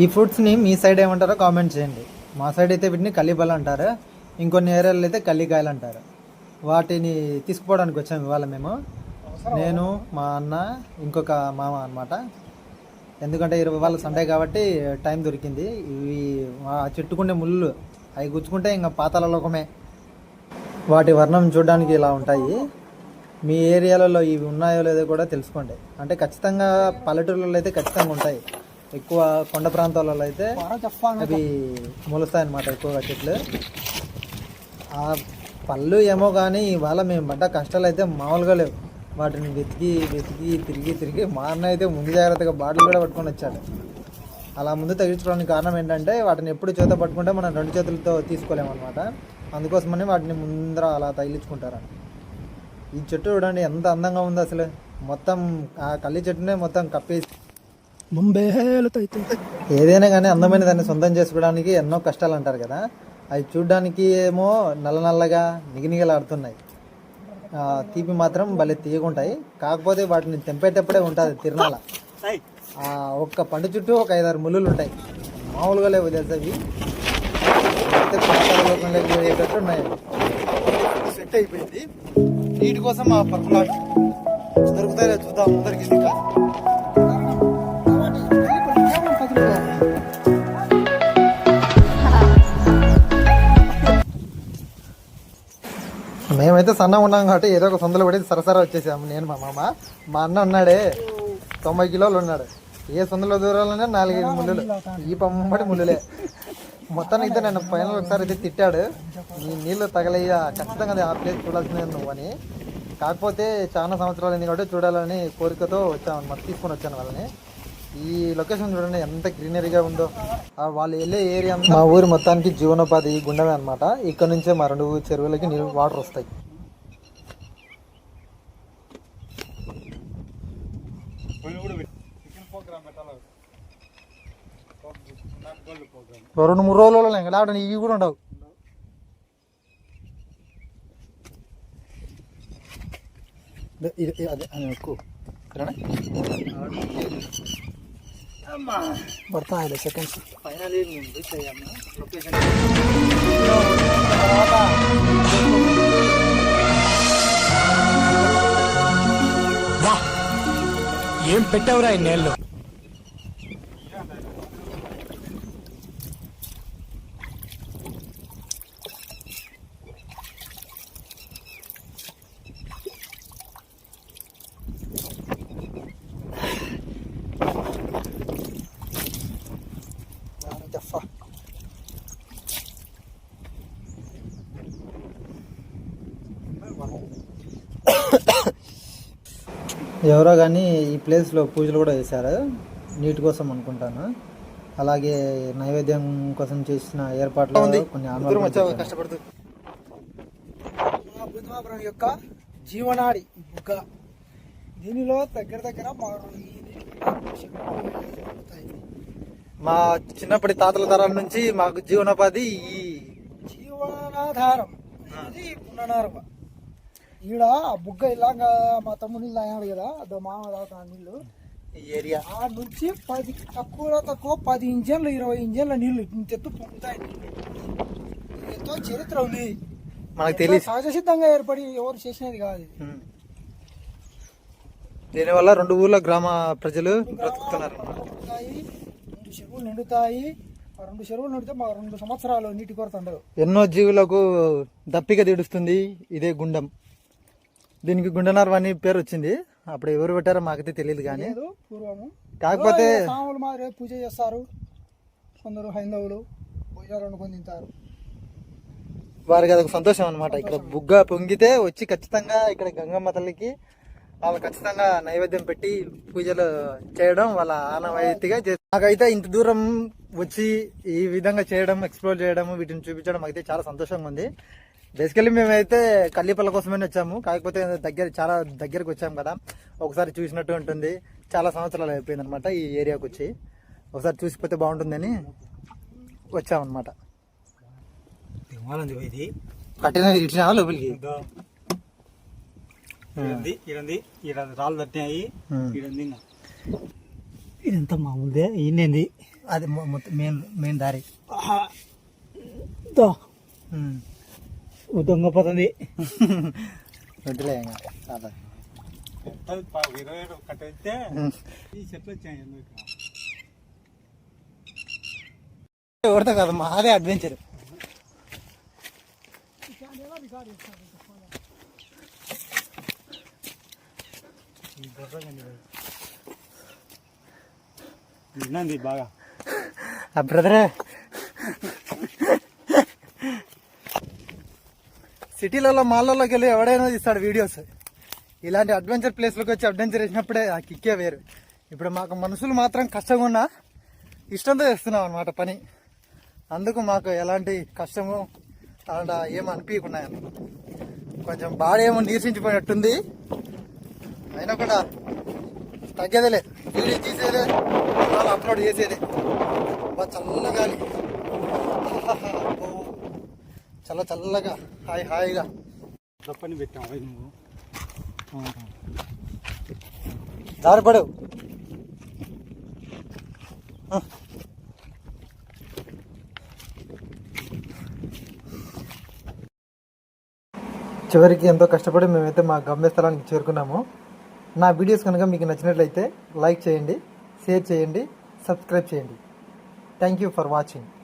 ఈ ఫ్రూట్స్ని మీ సైడ్ ఏమంటారో కామెంట్ చేయండి. మా సైడ్ అయితే వీటిని కల్లిపళ్ళు అంటారు. ఇంకొన్ని ఏరియాలో అయితే కల్లికాయలు అంటారు. వాటిని తీసుకుపోవడానికి వచ్చాము ఇవాళ మేము. నేను మా అన్న ఇంకొక మామ అన్నమాట. ఎందుకంటే ఇరవై వాళ్ళ సండే కాబట్టి టైం దొరికింది. ఇవి ఆ చెట్టుకుండే ముళ్ళు అవి గుచ్చుకుంటే ఇంకా పాతాల లోకమే. వాటి వర్ణం చూడడానికి ఇలా ఉంటాయి. మీ ఏరియాలలో ఇవి ఉన్నాయో లేదో కూడా తెలుసుకోండి. అంటే ఖచ్చితంగా పల్లెటూళ్ళలో అయితే ఖచ్చితంగా ఉంటాయి. ఎక్కువ కొండ ప్రాంతాలలో అయితే అవి మొలుస్తాయి అన్నమాట ఎక్కువగా చెట్లు. ఆ పళ్ళు ఏమో కానీ ఇవాళ మేము పడ్డ కష్టాలు అయితే మామూలుగా లేవు. వాటిని వెతికి వెతికి తిరిగి తిరిగి మా అన్న అయితే ముందు జాగ్రత్తగా బాటిల్ కూడా పట్టుకొని వచ్చాడు. అలా ముందు తగ్గించుకోవడానికి కారణం ఏంటంటే వాటిని ఎప్పుడు చేత పట్టుకుంటే మనం రెండు చేతులతో తీసుకోలేమన్నమాట. అందుకోసమని వాటిని ముందర అలా తగిలించుకుంటారు. ఈ చెట్టు చూడండి ఎంత అందంగా ఉంది అసలు. మొత్తం ఆ కల్లి చెట్టునే మొత్తం కప్పేసి ఏదైనా కానీ అందమైన దాన్ని సొంతం చేసుకోవడానికి ఎన్నో కష్టాలు అంటారు కదా. అవి చూడడానికి ఏమో నల్ల నల్లగా నిగినిగలాడుతున్నాయి. ఆ, తీపి మాత్రం భలే తీయగుంటాయి కాకపోతే వాటిని తెంపేటప్పుడే ఉంటుంది తిరణాల ఆ ఒక్క పండు చుట్టూ ఒక ఐదారు ముళ్ళులు ఉంటాయి. మామూలుగా లేవు తెలుసా పోయేటట్టు ఉన్నాయి. సెట్ అయిపోయింది. నీటి కోసం ఆ పరుపులా దొరుకుతాయో చూద్దాం. అందరికి మేమైతే సన్నగా ఉన్నాం కాబట్టి ఏదో ఒక సొందలు పడి సరసర వచ్చేసాము. నేను మా మామ మా అన్న ఉన్నాడే. తొంభై కిలోలు ఉన్నాడు. ఏ సొందలో దూరాలనే నాలుగైదు ముళ్ళులు ఈ పంపటి ముళ్ళులే. మొత్తానికి అయితే నన్ను ఫైనల్ ఒకసారి అయితే తిట్టాడు. నీ నీళ్ళు తగలయ్యా. ఖచ్చితంగా అది ఆ ప్లేస్ చూడాల్సిందే నువ్వు అని. కాకపోతే చాలా సంవత్సరాలు అయింది కాబట్టి చూడాలని కోరికతో వచ్చాను తీసుకొని వచ్చాను వాళ్ళని. ఈ లొకేషన్ చూడండి ఎంత గ్రీనరీగా ఉందో. వాళ్ళు వెళ్ళే ఏరియా మా ఊరి మొత్తానికి జీవనోపాధి గుండమే అనమాట ఇక్కడ నుంచే మా రెండు చెరువులకి నీళ్ళు వాటర్ వస్తాయి. రెండు మూడు రోజులలో లేకపోతే ఇవి కూడా ఉండవు. అదే అని ఎక్కువ. పడతా ఐదు సెకండ్స్. ఫైనల్ లొకేషన్ ఏం పెట్టావురా ఈ నేల్లో? ఎవరో కానీ ఈ ప్లేస్లో పూజలు కూడా చేశారు. నీటి కోసం అనుకుంటాను. అలాగే నైవేద్యం కోసం చేసిన ఏర్పాట్లు కొన్ని. కష్టపడుతూ యొక్క జీవనాడి బుగ్గ దీనిలో దగ్గర దగ్గర మా చిన్నప్పటి తాతల తరాల నుంచి మాకు జీవనోపాధి ఈ జీవనాధారం. ఇది ఈడ ఆ బుగ్గ ఇలాగా మా తమ్ముడు నీళ్ళు తాగాడు కదా అదో మామ తాగుతాను నీళ్ళు ఈ ఏరియా. ఆ నుంచి పది తక్కువ తక్కువ పది ఇంజన్లు ఇరవై ఇంజన్ల నీళ్ళు ఇంతెత్తు పొంగుతాయి నీళ్ళు. ఎంతో చరిత్ర ఉంది. మనకు తెలియదు సహజ సిద్ధంగా ఏర్పడి ఎవరు చేసినది కాదు. దీనివల్ల రెండు ఊర్ల గ్రామ ప్రజలు బ్రతుకుతున్నారు రెండు చెరువులు నిండుతాయి. ఆ రెండు చెరువులు నిండితే మా రెండు సంవత్సరాలు నీటి కొరత ఉండదు. ఎన్నో జీవులకు దప్పిక తీడుస్తుంది ఇదే గుండం. దీనికి గుండెనార్ అని పేరు వచ్చింది. అప్పుడు ఎవరు పెట్టారో మాకైతే తెలియదు కానీ. పూర్వము. కాకపోతే సాములు మాదిరి పూజ చేస్తారు. కొందరు హైందవులు పూజలు వండుకొని తింటారు వారికి అదొక సంతోషం అనమాట ఇక్కడ బుగ్గ పొంగితే వచ్చి ఖచ్చితంగా ఇక్కడ గంగమ్మ తల్లికి వాళ్ళు ఖచ్చితంగా నైవేద్యం పెట్టి పూజలు చేయడం వాళ్ళ ఆనవాయితీగా చేస్తారు. నాకైతే ఇంత దూరం వచ్చి ఈ విధంగా చేయడం ఎక్స్ప్లోర్ చేయడం వీటిని చూపించడం అయితే చాలా సంతోషంగా ఉంది. బేసికల్లీ మేమైతే కల్లిపల్ల కోసమే వచ్చాము. కాకపోతే దగ్గర చాలా దగ్గరకు వచ్చాము కదా. ఒకసారి చూసినట్టు ఉంటుంది. చాలా సంవత్సరాలు అయిపోయింది అనమాట ఈ ఏరియాకి వచ్చి. ఒకసారి చూసిపోతే బాగుంటుందని వచ్చామన్నమాట. కట్టిన ఇచ్చిన లోపలికి? రాళ్ళు తట్టినాయి. ఇదంతా మామూలుదే అది మెయిన్ మెయిన్ దారి. దొంగపోతుంది వద్దులే ఇరవై కట్టయితే ఈ చెట్లు వచ్చాయి ఎవరితో కాదు మాదే అడ్వెంచర్ విన్నది బాగా. ఆ బ్రదరే. సిటీలలో మాల్లోకి వెళ్ళి ఎవడైనా తీస్తాడు వీడియోస్. ఇలాంటి అడ్వెంచర్ ప్లేస్లోకి వచ్చి అడ్వెంచర్ చేసినప్పుడే ఆ కిక్కే వేరు. ఇప్పుడు మాకు మనుషులు మాత్రం కష్టంగా ఉన్నా ఇష్టంతో చేస్తున్నాం అనమాట పని. అందుకు మాకు ఎలాంటి కష్టము అలాంటి ఏం అనిపించకుండా కొంచెం బాడీ ఏమో నీరసించిపోయినట్టుంది. అయినా కూడా తగ్గేదేలే వీడియో తీసేదే అప్లోడ్ చేసేదే. బా గాలి చల్ల చల్లగా హాయ్ హాయిగా. తప్పని పెట్టాం అవి నువ్వు. జారిపడవు చివరికి ఎంతో కష్టపడి మేమైతే మా గమ్యస్థలానికి చేరుకున్నాము. నా వీడియోస్ కనుక మీకు నచ్చినట్లయితే లైక్ చేయండి షేర్ చేయండి సబ్స్క్రైబ్ చేయండి. Thank you for watching